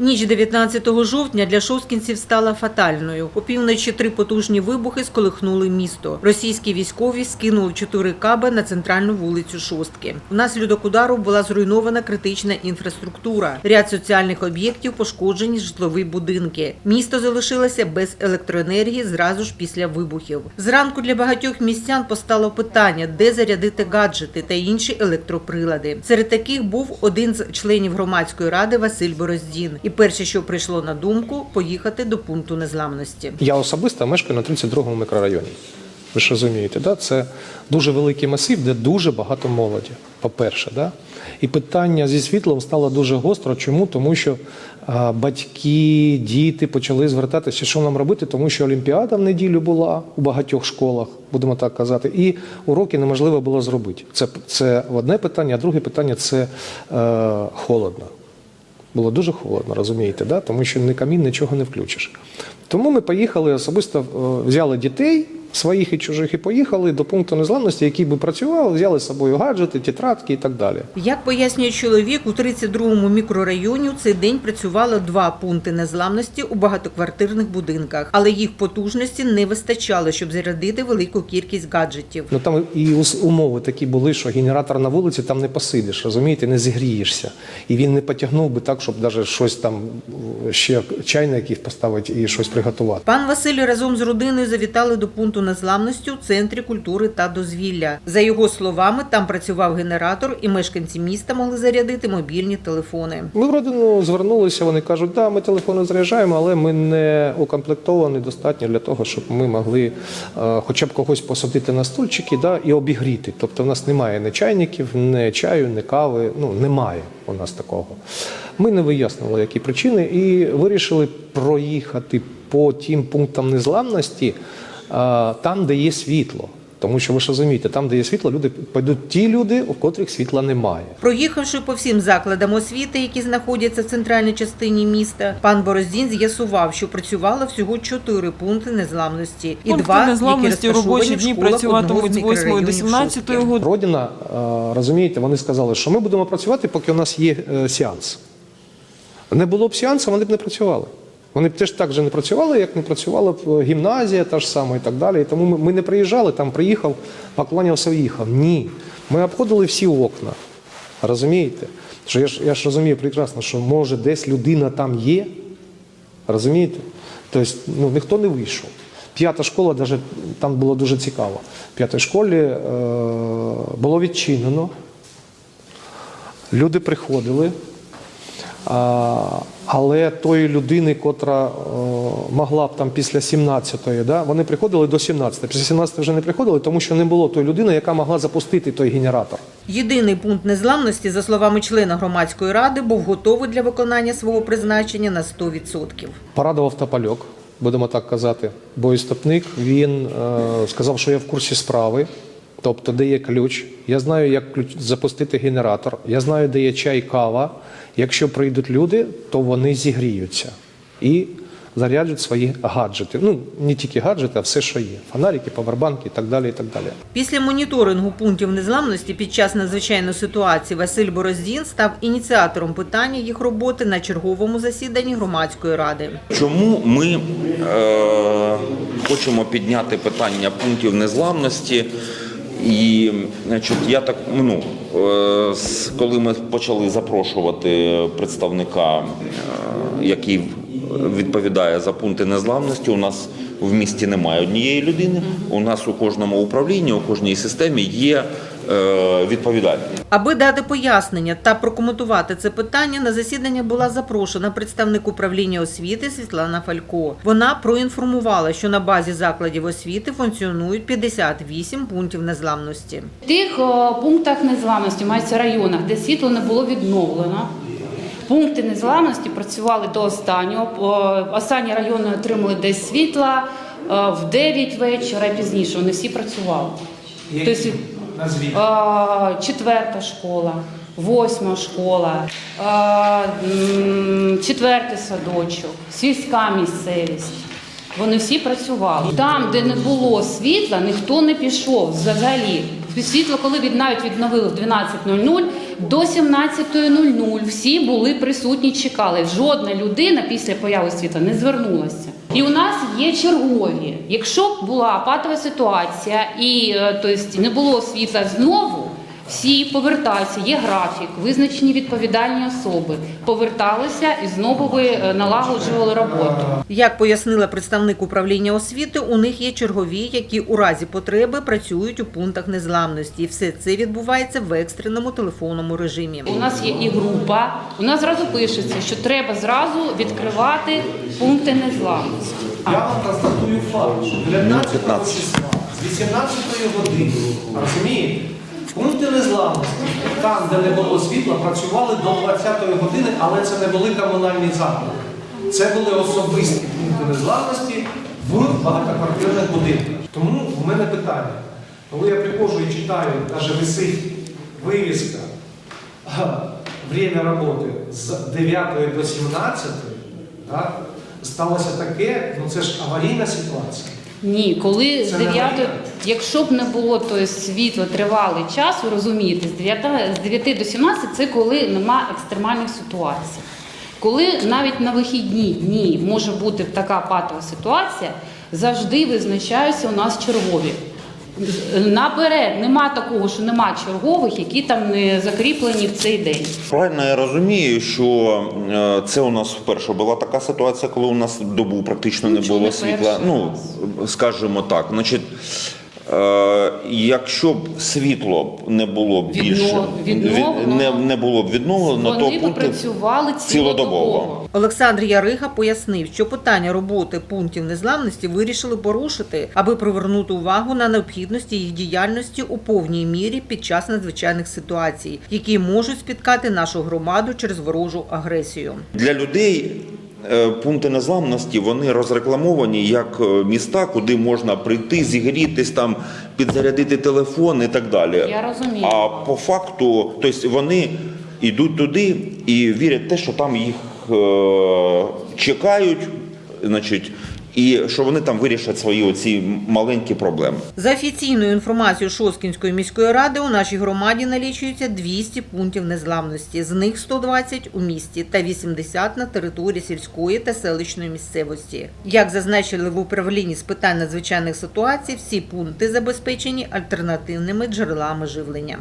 Ніч 19 жовтня для шосткінців стала фатальною. Опівночі три потужні вибухи сколихнули місто. Російські військові скинули чотири каби на центральну вулицю Шостки. Внаслідок удару була зруйнована критична інфраструктура. Ряд соціальних об'єктів пошкоджені житлові будинки. Місто залишилося без електроенергії зразу ж після вибухів. Зранку для багатьох містян постало питання, де зарядити гаджети та інші електроприлади. Серед таких був один з членів громадської ради Василь Бороздін. І перше, що прийшло на думку, поїхати до пункту незламності. Я особисто мешкаю на 32-му мікрорайоні. Ви ж розумієте, да? це дуже великий масив, де дуже багато молоді. По-перше, да? і питання зі світлом стало дуже гостро. Чому? Тому що а, батьки, діти почали звертатися, що нам робити, тому що Олімпіада в неділю була у багатьох школах, будемо так казати, і уроки неможливо було зробити. Це, це одне питання, а друге питання це е, холодно. Було дуже холодно, розумієте, да? тому що ні камін, нічого не включиш. Тому ми поїхали особисто е, взяли дітей своїх і чужих і поїхали до пункту незламності, який би працював, взяли з собою гаджети, тетрадки і так далі. Як пояснює чоловік, у 32-му мікрорайоні у цей день працювало два пункти незламності у багатоквартирних будинках, але їх потужності не вистачало, щоб зарядити велику кількість гаджетів. Ну там і умови такі були, що генератор на вулиці там не посидиш, розумієте, не зігрієшся. І він не потягнув би так, щоб навіть щось там ще чайник поставити і щось приготувати. Пан Василь разом з родиною завітали до пункту незламності у центрі культури та дозвілля. За його словами, там працював генератор, і мешканці міста могли зарядити мобільні телефони. Ми в родину звернулися, вони кажуть, да, ми телефони заряджаємо, але ми не укомплектовані достатньо для того, щоб ми могли е, хоча б когось посадити на стульчики да, і обігріти. Тобто в нас немає ні чайників, ні чаю, ні кави. Ну, немає у нас такого. Ми не вияснили, які причини, і вирішили проїхати по тим пунктам незламності, там, де є світло. Тому що ви ж розумієте, там, де є світло, люди пойдуть ті люди, у котрих світла немає. Проїхавши по всім закладам освіти, які знаходяться в центральній частині міста, пан Бороздін з'ясував, що працювало всього чотири пункти незламності і Пункти два, незламості які робочі дні працюватимуть з 8 до мікрорайонів 17 години. Родина, розумієте, вони сказали, що ми будемо працювати, поки у нас є е, сеанс. Не було б сеансу, вони б не працювали. Вони б теж так же не працювали, як не працювала б е, гімназія та ж сама і так далі. І тому ми, ми не приїжджали, там приїхав, поклонявся, уїхав. Ні. Ми обходили всі окна. Розумієте? Що я ж, я ж розумію прекрасно, що може десь людина там є. Розумієте? Тобто ну, ніхто не вийшов. П'ята школа, даже, там було дуже цікаво. В п'ятій школі е, було відчинено. Люди приходили. А, але тої людини, котра е, могла б там після 17-ї, да, вони приходили до 17-ї. Після 17-ї вже не приходили, тому що не було тої людини, яка могла запустити той генератор. Єдиний пункт незламності, за словами члена громадської ради, був готовий для виконання свого призначення на 100%. Порадував Топольок, будемо так казати. Боєстопник він е, сказав, що я в курсі справи, тобто де є ключ. Я знаю, як ключ, запустити генератор, я знаю, де є чай, кава. Якщо прийдуть люди, то вони зігріються і заряджать свої гаджети. Ну, не тільки гаджети, а все, що є. Фонарики, павербанки і так далі. І так далі. Після моніторингу пунктів незламності під час надзвичайної ситуації Василь Бороздін став ініціатором питання їх роботи на черговому засіданні громадської ради. Чому ми е, хочемо підняти питання пунктів незламності? І значить, я так ну, е, коли ми почали запрошувати представника, е, який відповідає за пункти незламності, у нас в місті немає однієї людини. У нас у кожному управлінні, у кожній системі є е, відповідальний. Аби дати пояснення та прокоментувати це питання, на засідання була запрошена представник управління освіти Світлана Фалько. Вона проінформувала, що на базі закладів освіти функціонують 58 пунктів незламності. В тих пунктах незламності, мається районах, де світло не було відновлено. Пункти незламності працювали до останнього. Останні райони отримали десь світла е, в 9 вечора і пізніше. Вони всі працювали. Тобто, е, четверта школа, восьма школа, е, четвертий садочок, сільська місцевість. Вони всі працювали. Там, де не було світла, ніхто не пішов взагалі. Світло, коли від навіть відновили в 12.00, до 17.00 всі були присутні, чекали. Жодна людина після появи світла не звернулася. І у нас є чергові. Якщо б була патова ситуація і тобто, не було світла знову, всі повертаються, є графік, визначені відповідальні особи, поверталися і знову би е, налагоджували роботу. Як пояснила представник управління освіти, у них є чергові, які у разі потреби працюють у пунктах незламності. І все це відбувається в екстреному телефонному режимі. У нас є і група. У нас зразу пишеться, що треба зразу відкривати пункти незламності. Я вам констатую факт, що 19 числа з 18 години, розумієте, пункти незламності, там, де не було світла, працювали до 20-ї години, але це не були комунальні заклади. Це були особисті пункти незламності в багатоквартирних будинках. Тому в мене питання. Коли я приходжу і читаю, навіть висить вивіска, время роботи з 9 до 17, так, сталося таке, ну це ж аварійна ситуація. Ні, коли з Це не 9, аварійка? якщо б не було то світло тривалий час, ви розумієте, з 9, з 9 до 17 це коли нема екстремальних ситуацій. Коли навіть на вихідні дні може бути така патова ситуація, завжди визначаються у нас чергові. Наперед нема такого, що нема чергових, які там не закріплені в цей день. Правильно я розумію, що е, це у нас вперше була така ситуація, коли у нас добу практично не Нічого було світла. Ну, скажімо так, значить. Е, якщо б світло не було б більше не, не було б відновлено, то пункти працювали цілодобово. Олександр Ярига пояснив, що питання роботи пунктів незламності вирішили порушити, аби привернути увагу на необхідності їх діяльності у повній мірі під час надзвичайних ситуацій, які можуть спіткати нашу громаду через ворожу агресію. Для людей пункти незламності вони розрекламовані як е, міста, куди можна прийти, зігрітись там, підзарядити телефон і так далі. Я розумію. А по факту, тобто вони йдуть туди і вірять те, що там їх е, чекають, значить, і що вони там вирішать свої оці маленькі проблеми. За офіційною інформацією Шосткінської міської ради у нашій громаді налічується 200 пунктів незламності. З них 120 у місті та 80 на території сільської та селищної місцевості. Як зазначили в управлінні з питань надзвичайних ситуацій, всі пункти забезпечені альтернативними джерелами живлення.